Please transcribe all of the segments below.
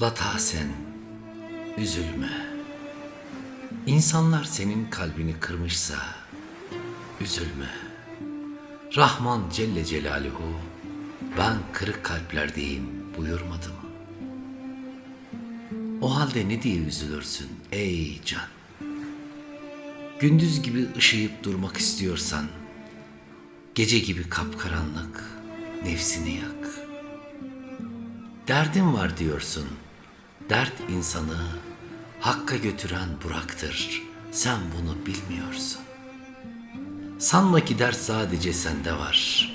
Lata sen, üzülme. İnsanlar senin kalbini kırmışsa, üzülme. Rahman Celle Celaluhu, ben kırık kalplerdeyim buyurmadı mı? O halde ne diye üzülürsün ey can? Gündüz gibi ışıyıp durmak istiyorsan, gece gibi kapkaranlık nefsini yak. Derdin var diyorsun. Dert insanı hakka götüren Burak'tır. Sen bunu bilmiyorsun. Sanma ki dert sadece sende var.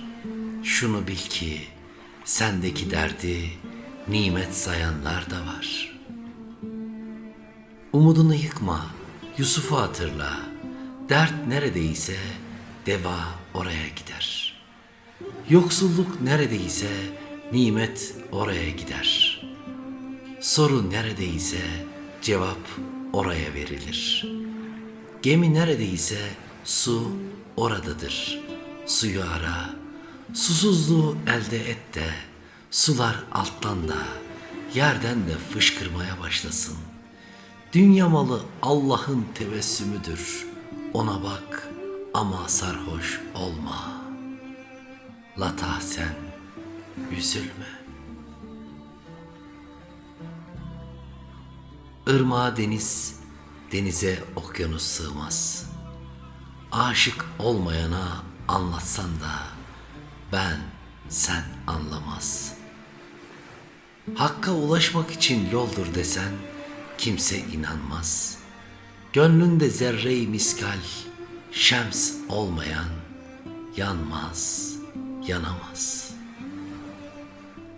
Şunu bil ki sendeki derdi nimet sayanlar da var. Umudunu yıkma, Yusuf'u hatırla. Dert neredeyse deva oraya gider. Yoksulluk neredeyse nimet oraya gider. Soru neredeyse cevap oraya verilir. Gemi neredeyse su oradadır. Suyu ara, susuzluğu elde et de sular alttan da yerden de fışkırmaya başlasın. Dünya malı Allah'ın tebessümüdür. Ona bak ama sarhoş olma. Lata sen üzülme. Irmağa deniz, denize okyanus sığmaz. Aşık olmayana anlatsan da ben, sen anlamaz. Hakka ulaşmak için yoldur desen kimse inanmaz. Gönlünde zerre-i miskal, şems olmayan yanmaz, yanamaz.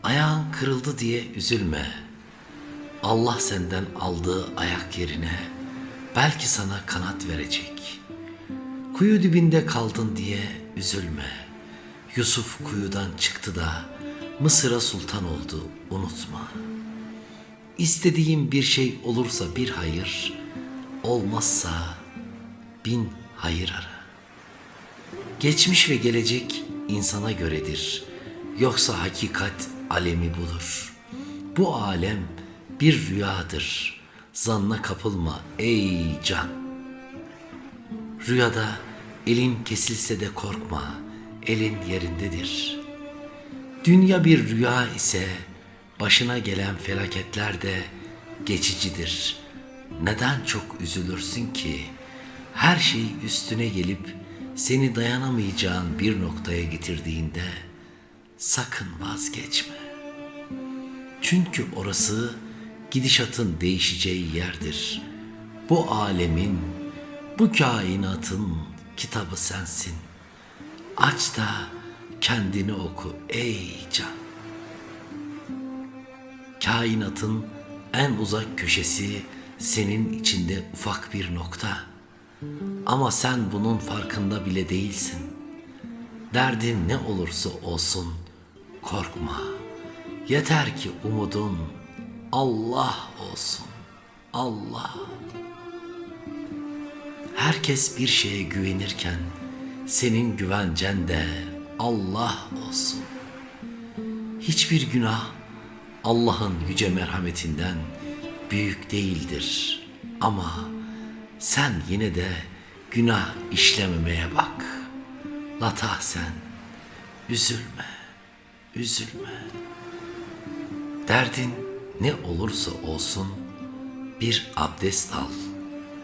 Ayağın kırıldı diye üzülme. Allah senden aldığı ayak yerine belki sana kanat verecek. Kuyu dibinde kaldın diye üzülme. Yusuf kuyudan çıktı da Mısır'a sultan oldu unutma. İstediğin bir şey olursa bir hayır, olmazsa bin hayır ara. Geçmiş ve gelecek insana göredir. Yoksa hakikat alemi budur. Bu alem bir rüyadır. Zanna kapılma ey can. Rüyada elin kesilse de korkma. Elin yerindedir. Dünya bir rüya ise başına gelen felaketler de geçicidir. Neden çok üzülürsün ki? Her şey üstüne gelip seni dayanamayacağın bir noktaya getirdiğinde sakın vazgeçme. Çünkü orası gidişatın değişeceği yerdir. Bu alemin, bu kainatın kitabı sensin. Aç da kendini oku ey can. Kainatın en uzak köşesi senin içinde ufak bir nokta. Ama sen bunun farkında bile değilsin. Derdin ne olursa olsun korkma. Yeter ki umudun Allah olsun. Allah. Herkes bir şeye güvenirken senin güvencen de Allah olsun. Hiçbir günah Allah'ın yüce merhametinden büyük değildir. Ama sen yine de günah işlememeye bak. Latah sen, üzülme, üzülme. Derdin ne olursa olsun bir abdest al,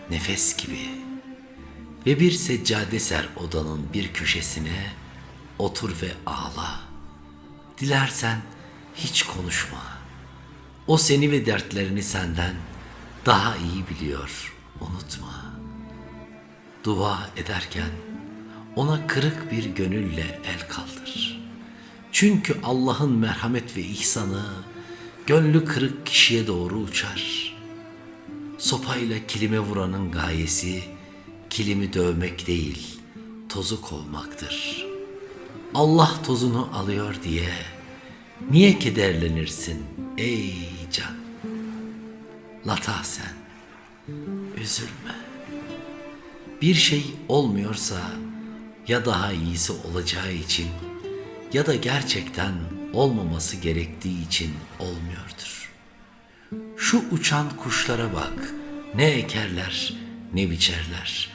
nefes gibi. Ve bir seccade ser odanın bir köşesine, otur ve ağla. Dilersen hiç konuşma. O seni ve dertlerini senden daha iyi biliyor, unutma. Dua ederken ona kırık bir gönülle el kaldır. Çünkü Allah'ın merhamet ve ihsanı gönlü kırık kişiye doğru uçar. Sopayla kilime vuranın gayesi kilimi dövmek değil, tozu kovmaktır. Allah tozunu alıyor diye niye kederlenirsin ey can? Latah sen, üzülme. Bir şey olmuyorsa ya daha iyisi olacağı için ya da gerçekten olmaması gerektiği için olmuyordur. Şu uçan kuşlara bak. Ne ekerler, ne biçerler.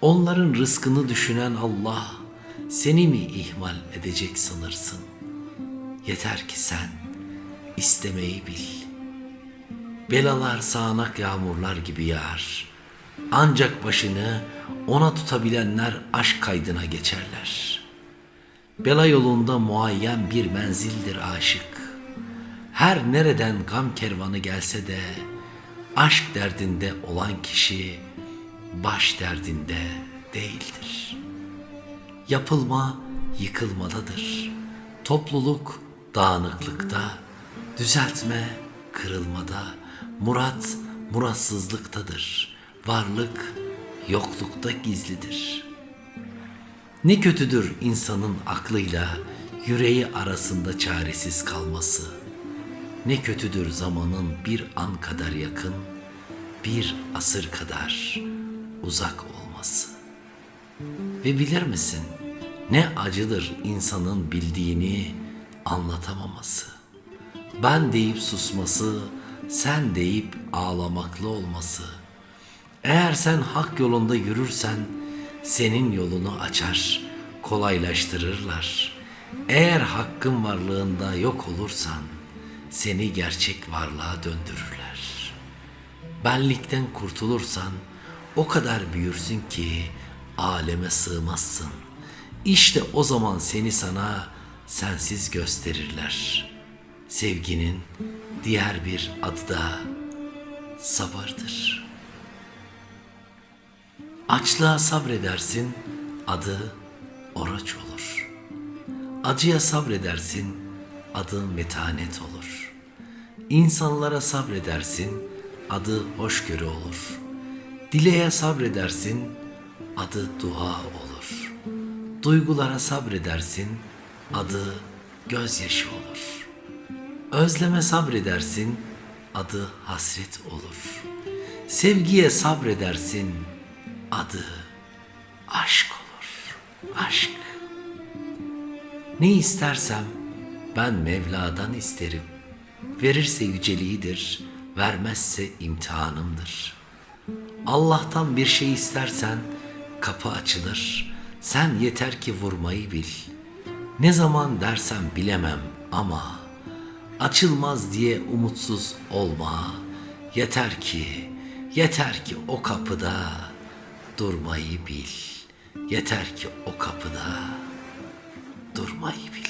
Onların rızkını düşünen Allah seni mi ihmal edecek sanırsın? Yeter ki sen istemeyi bil. Belalar sağanak yağmurlar gibi yağar. Ancak başını ona tutabilenler aşk kaydına geçerler. Bela yolunda muayyen bir menzildir aşık. Her nereden gam kervanı gelse de aşk derdinde olan kişi baş derdinde değildir. Yapılma yıkılmadadır. Topluluk dağınıklıkta, düzeltme kırılmada, murat muratsızlıktadır. Varlık yoklukta gizlidir. Ne kötüdür insanın aklıyla yüreği arasında çaresiz kalması. Ne kötüdür zamanın bir an kadar yakın, bir asır kadar uzak olması. Ve bilir misin ne acıdır insanın bildiğini anlatamaması. Ben deyip susması, sen deyip ağlamaklı olması. Eğer sen hak yolunda yürürsen senin yolunu açar, kolaylaştırırlar. Eğer hakkın varlığında yok olursan seni gerçek varlığa döndürürler. Benlikten kurtulursan o kadar büyürsün ki aleme sığmazsın. İşte o zaman seni sana sensiz gösterirler. Sevginin diğer bir adı da sabırdır. Açlığa sabredersin, adı oruç olur. Acıya sabredersin, adı metanet olur. İnsanlara sabredersin, adı hoşgörü olur. Dileğe sabredersin, adı dua olur. Duygulara sabredersin, adı gözyaşı olur. Özleme sabredersin, adı hasret olur. Sevgiye sabredersin, adı aşk olur. Aşk. Ne istersem ben Mevla'dan isterim. Verirse yüceliğidir, vermezse imtihanımdır. Allah'tan bir şey istersen kapı açılır. Sen yeter ki vurmayı bil. Ne zaman dersem bilemem ama açılmaz diye umutsuz olma. Yeter ki, yeter ki o kapıda durmayı bil. Yeter ki o kapıda durmayı bil.